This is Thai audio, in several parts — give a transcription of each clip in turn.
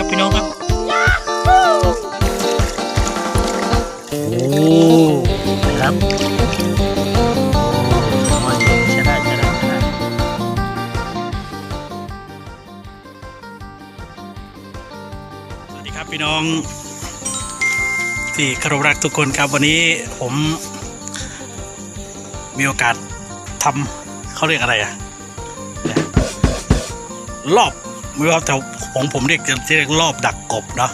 ครับพี่น้องครับโอ้นะครับมาอยู่ใช่ได้ใช่ได้ใช่ได้สวัสดีครับพี่น้อง ที่เคารพรักทุกคนครับวันนี้ผม มีโอกาสทำเขาเรียกอะไรอะเนี่ยรอบ ไม่ว่าแต่ของผมเรียกจะเรียกรอบดักกบเนาะ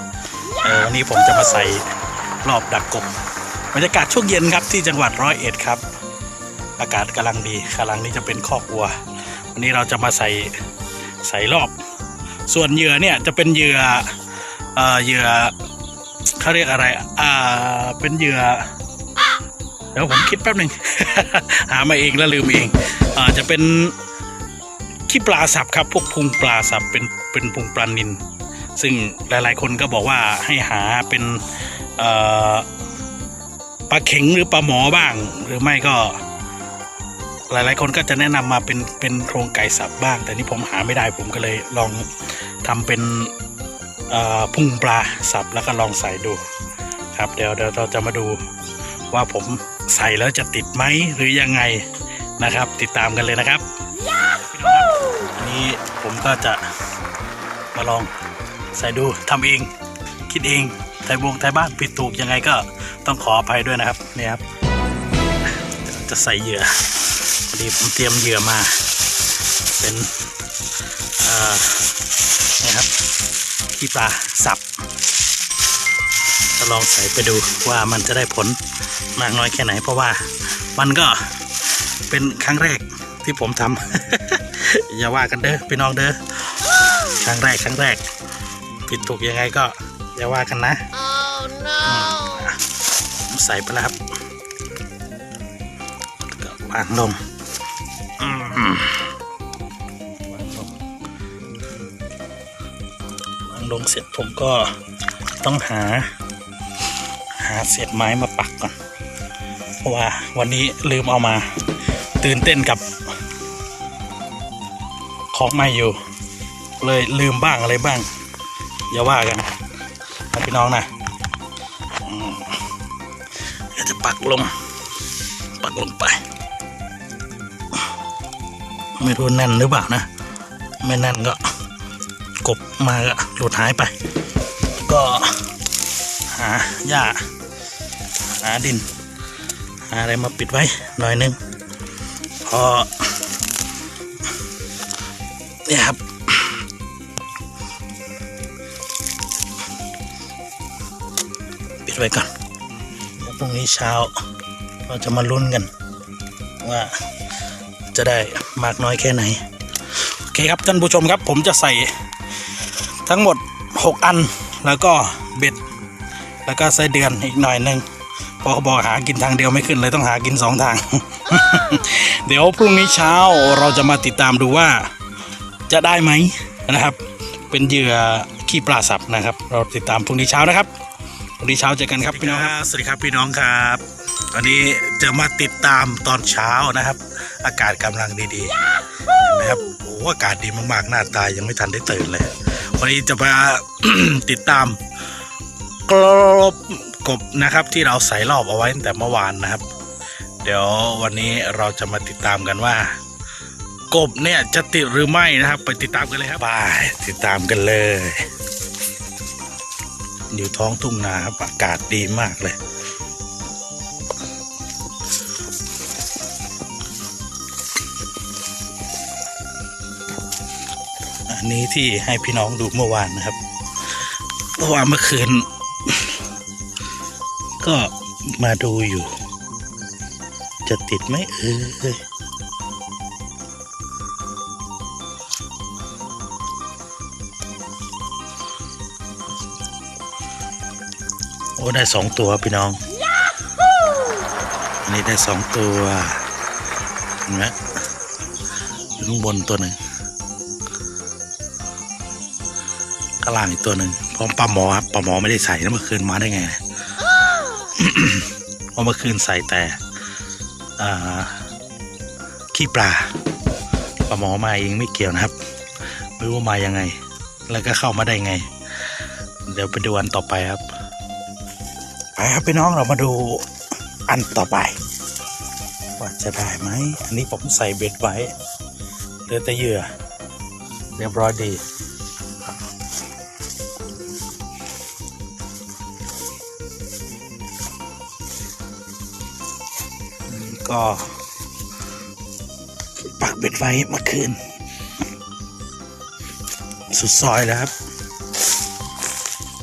เออวันนี้ผมจะมาใส่รอบดักกบบรรยากาศช่วงเย็นครับที่จังหวัดร้อยเอ็ดครับ อากาศกำลังดีกำลังนี้จะเป็นคอกวัว วันนี้เราจะมาใส่ใส่รอบ ส่วนเหยื่อเนี่ยจะเป็นเหยื่อเอ่อเหยื่อเขาเรียกอะไรอ่าเป็นเหยื่อเดี๋ยวผมคิดแป๊บหนึ่ง หามาเองแล้วลืมเองอ่าจะเป็น ขี้ปลาสับครับพวกพุงปลาสับเป็นเป็นพุงปลานิน ซึ่งหลายๆ คนก็บอกว่าให้หาเป็นปลาเข็งหรือปลาหมอบ้าง หรือไม่ก็ หลายๆ คนก็จะแนะนำมาเป็นเป็นโครงไก่สับบ้าง แต่นี่ผมหาไม่ได้ผมก็เลยลองทำเป็นพุงปลาสับแล้วก็ลองใส่ดูครับเดี๋ยวเดี๋ยวเราจะมาดูว่าผมใส่แล้วจะติดไหมหรือยังไงนะครับ ติดตามกันเลยนะครับ นี้ผมก็จะมาลองใส่ดูทำเอง คิดเองไทยวงไทยบ้านผิดถูกยังไงก็ต้องขออภัยด้วยนะครับเนี่ยครับ จะใส่เหยื่อพอดีผมเตรียมเหยื่อมา เป็นนี่ครับขี้ปลาสับจะลองใส่ไปดูว่ามันจะได้ผลมากน้อยแค่ไหน เพราะว่ามันก็เป็นครั้งแรกที่ผมทำ อย่าว่ากันเด้อพี่น้องเด้อครั้งแรกครั้งแรก ผิดถูกยังไงก็ อย่าว่ากันนะ Oh no! ผมใส่ไปแล้วครับแล้วก็วางลงอืมวางลงวางลงเสร็จผมก็ต้องหา หาเศษไม้มาปักก่อน เพราะว่าวันนี้ลืมเอามา ตื่นเต้นกับ ของใหม่อยู่ เลยลืมบ้างอะไรบ้าง อย่าว่ากันนะพี่น้องนะเดี๋ยวจะปักลง ปักลงไป ไม่รู้แน่นหรือเปล่านะ ไม่แน่นก็ กบมาก็หลุดหายไป ก็หาหญ้าหาดิน หาอะไรมาปิดไว้หน่อยนึงพอ เนี่ยครับปิดไว้ก่อนพรุ่งนี้เช้า เราจะมาลุ้นกัน ว่าจะได้มากน้อยแค่ไหน โอเคครับท่านผู้ชมครับ ผมจะใส่ทั้งหมด 6 อันแล้วก็เบ็ด แล้วก็ไส้เดือนอีกหน่อยหนึ่งเพอเขาบอกหากินทางเดียวไม่ขึ้นเลยต้องหากินสองทาง เดี๋ยวพรุ่งนี้เช้าเราจะมาติดตามดูว่า จะได้ไหมนะครับ เป็นเหยื่อขี้ปลาสับนะครับ เราติดตามพรุ่งนี้เช้านะครับวันนี้เช้าเจอกันครับพี่น้องครับสวัสดีครับพี่น้องครับวันนี้จะมาติดตามตอนเช้านะครับ อากาศกำลังดีๆนไหมครับโอ้อากาศดีมากๆหน้าตายังไม่ทันได้ตื่นเลยวันนี้จะมาติดตามกรบกบนะครับที่เราใส่รอบเอาไว้ตั้งแต่เมื่อวานนะครับ เดี๋ยววันนี้เราจะมาติดตามกันว่า กบเนี่ยจะติดหรือไม่นะครับ ไปติดตามกันเลยครับไปติดตามกันเลยอยู่ท้องทุ่งนาครับอากาศดีมากเลย อันนี้ที่ให้พี่น้องดูเมื่อวานนะครับเมื่อวานเมื่อคืน ก็มาดูอยู่ จะติดไหมเอ้ย โอ้ได้สองตัวพี่น้องอันนี้ได้สองตัวเห็นไหมข้างบนตัวหนึ่งข้างล่างอีกตัวหนึ่งพร้อมปลาหมอครับปลาหมอไม่ได้ใส่นะเมื่อคืนมาได้ไงเนี่ยเพราะเมื่อคืนใส่แต่อ่าขี้ปลาปลาหมอมาเองไม่เกี่ยวนะครับ ไม่รู้ว่ามายังไง แล้วก็เข้ามาได้ไง เดี๋ยวไปดูอันต่อไปครับ ไปครับพี่น้องเรามาดูอันต่อไป ว่าจะได้ไหม อันนี้ผมใส่เบ็ดไว้เหลือแต่เหยื่อ เรียบร้อยดีก็ปักเบ็ดไว้เมื่อคืน สุดซอยแล้วครับ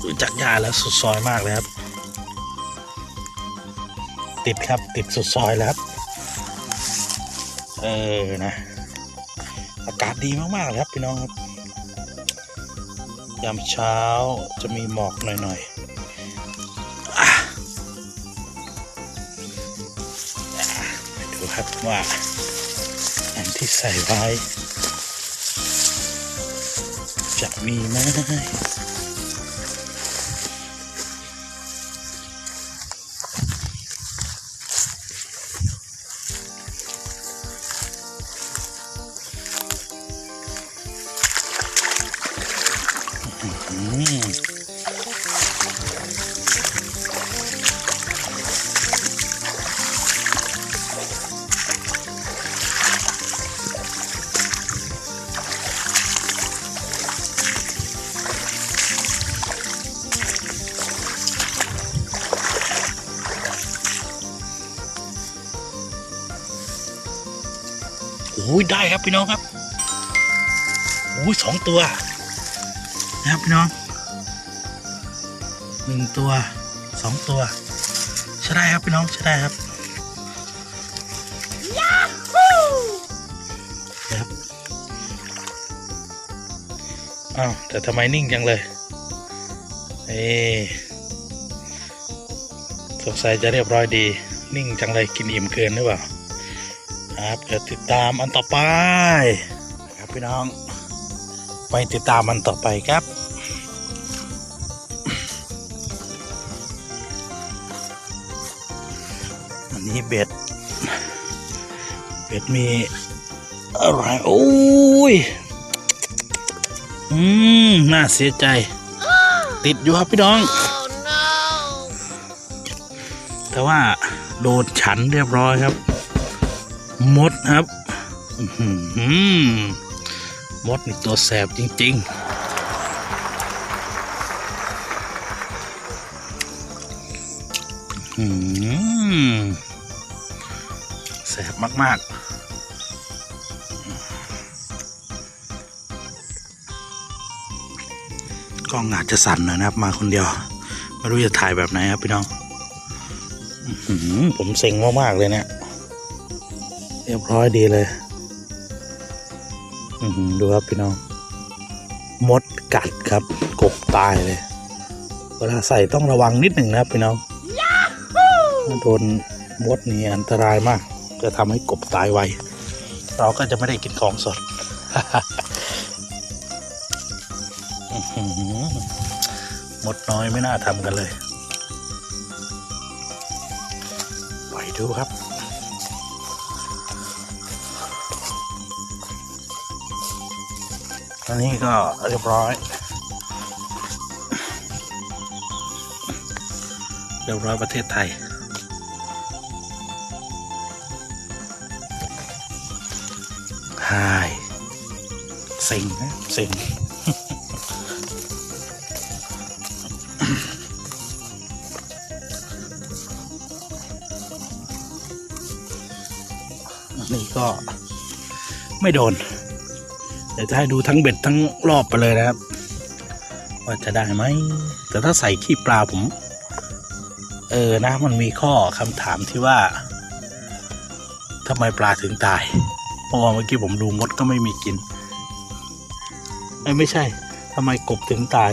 ดูจากยาแล้วสุดซอยมากเลยครับ ติดครับติดสุดซอยแล้วครับ เออนะ อากาศดีมากๆเลยครับพี่น้องครับยามเช้าจะมีหมอกหน่อยๆอ่อะไปดูครับว่าอันที่ใส่ไว้ จะมีไหม โอ้ยได้ครับพี่น้องครับโอ้ยสองตัว นะครับพี่น้องหนึ่งตัวสองตัวใช่ได้ครับพี่น้องใช่ได้ครับครับอ้าวแต่ทำไมนิ่งจังเลยเอ๊ะสงสัยจะเรียบร้อยดี นิ่งจังเลยกินอิ่มเกินหรือเปล่าครับเดี๋ยวติดตามอันต่อไปครับพี่น้อง ไปติดตามมันต่อไปครับ นนี้เบ็ด เบ็ดมีอะไรโอ้ย อืม น่าเสียใจ ติดอยู่ครับพี่น้อง แต่ว่าโดนฉันเรียบร้อยครับ มดครับมดนี่ตัวแสบจริงๆอืม แสบมากๆกล้องอาจจะสั่นหน่อยนะครับ มาคนเดียว ไม่รู้จะถ่ายแบบไหนครับพี่น้องอื้อหือผมเซ็งมากๆเลยเนี่ย เรียบร้อยดีเลยอือหือดูครับพี่น้อง มดกัดครับ กบตายเลยเวลาใส่ต้องระวังนิดหนึ่งนะครับพี่น้องถ้าโดนมดนี่อันตรายมาก จะทำให้กบตายไว เราก็จะไม่ได้กินของสดอื้อหือมดน้อยไม่น่าทำกันเลยปล่อยดูครับอันนี้ก็เรียบร้อย เรียบร้อยประเทศไทย หายเซ็งนะเซ็งนนี้ก็ไม่โดน เดี๋ยวจะให้ดูทั้งเบ็ดทั้งรอบไปเลยนะครับ ว่าจะได้ไหม แต่ถ้าใส่ขี้ปลาผม เออนะมันมีข้อคำถามที่ว่าทำไมปลาถึงตาย ราะว่าเมื่อกี้ผมดูมดก็ไม่มีกินเอ้ไม่ใช่ทำไมกบถึงตาย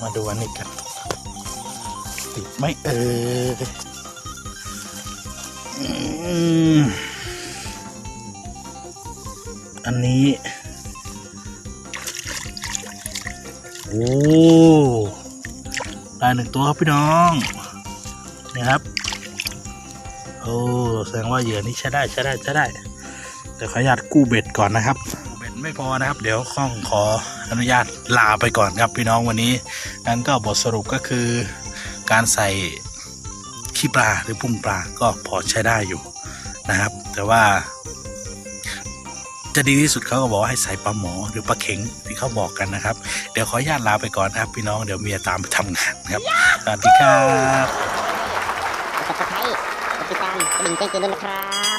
มาดูอันนี้กัน ติดไหมเอออันนี้ โอ้ ได้หนึ่งตัวครับพี่น้อง นี่ครับ โอ้แสดงว่าเหยื่อนี้ใช้ได้ใช้ได้ใช้ได้แต่ขออนุญาตกู้เบ็ดก่อนนะครับเบ็ดไม่พอนะครับ เดี๋ยวข้องขออนุญาตลาไปก่อนครับพี่น้องวันนี้นั้นก็บทสรุปก็คือ การใส่ขี้ปลาหรือพุ่งปลาก็พอใช้ได้อยู่นะครับ แต่ว่า จะดีที่สุดเขาก็บอกว่าให้ใส่ปลาหมอหรือปลาเข็งที่เขาบอกกันนะครับ เดี๋ยวขออนุญาตลาไปก่อนนะครับพี่น้องเดี๋ยวเมียตามไปทำงานครับสวัสดีครับ กดซับสไครต์กด ติดตามกระดิ่งแจ้งเตือนด้วยนะครับ